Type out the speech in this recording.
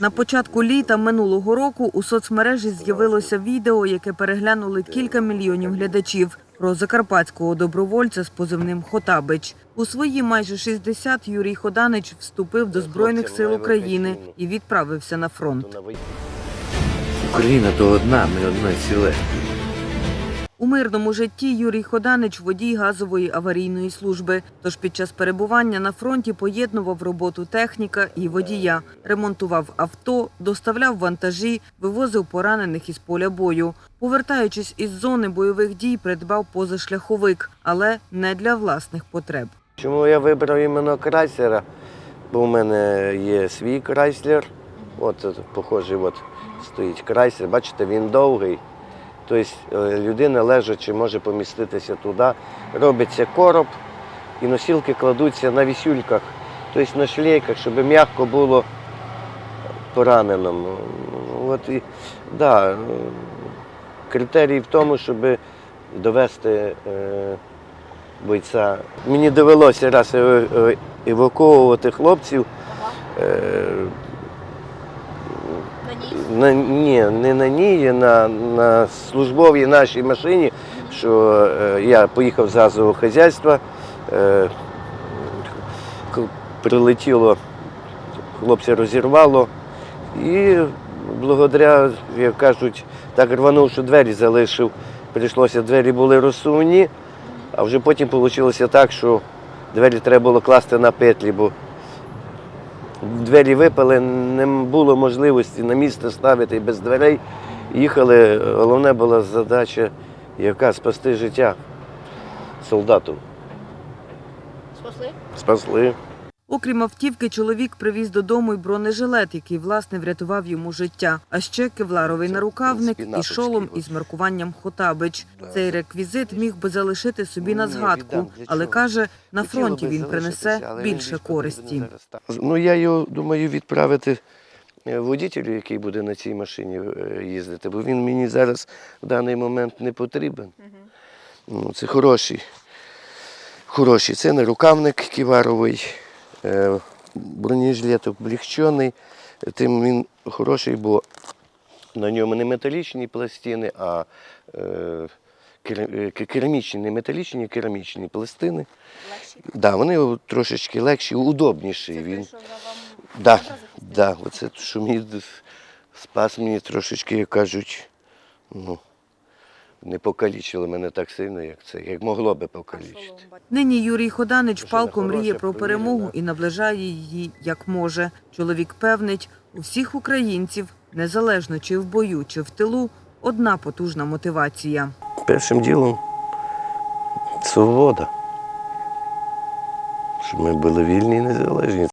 На початку літа минулого року у соцмережі з'явилося відео, яке переглянули кілька мільйонів глядачів про закарпатського добровольця з позивним Хотабич. У свої майже 60 Юрій Ходанич вступив до Збройних сил України і відправився на фронт. Україна то одна, ми одне ціле. У мирному житті Юрій Ходанич водій газової аварійної служби. Тож під час перебування на фронті поєднував роботу техніка і водія, ремонтував авто, доставляв вантажі, вивозив поранених із поля бою. Повертаючись із зони бойових дій, придбав позашляховик, але не для власних потреб. Чому я вибрав іменно Крайслера? Бо у мене є свій Крайслер. От похожий, от стоїть Крайслер. Бачите, він довгий. Тобто е, людина лежачи може поміститися туди. Робиться короб і носілки кладуться на вісюльках, тобто на шлейках, щоб м'яко було пораненому. От і, да, критерій в тому, щоб довести. е, бойця. Мені довелося раз е- хлопців. На, ні, не на ній, на, на службовій нашій машині, що е, я поїхав з газового хазяйства, е, прилетіло, хлопця розірвало. І благодаря, як кажуть, так рванув, що двері залишив. Прийшлося, двері були розсувні, а вже потім вийшло так, що двері треба було класти на петлі, бо двері випали, не було можливості на місце ставити без дверей. Їхали, головне була задача, яка спасти життя солдату. Спасли? Спасли. Окрім автівки, чоловік привіз додому й бронежилет, який власне врятував йому життя. А ще кевларовий нарукавник і шолом із маркуванням Хотабич. Цей реквізит міг би залишити собі на згадку, але каже, на фронті він принесе більше користі. Ну я його думаю відправити е, водітелю, який буде на цій машині е, їздити, бо він мені зараз в даний момент не потрібен. Ну, це хороший. Хороший. Це не рукавник ківаровий, е, бронежилет облегчений. Тим він хороший, бо на ньому не металічні пластини, а е, е, керамічні, не металічні, а керамічні пластини. Легші. Да, вони трошечки легші, удобніші. Це Він, той, що вам да, да, оце що мені спас мені трошечки, як кажуть, ну, не покалічили мене так сильно, як це, як могло би покалічити. Нині Юрій Ходанич палко мріє про перемогу і наближає її як може. Чоловік певнить, у всіх українців, незалежно чи в бою, чи в тилу, одна потужна мотивація. Першим ділом свобода. Щоб ми були вільні і незалежні.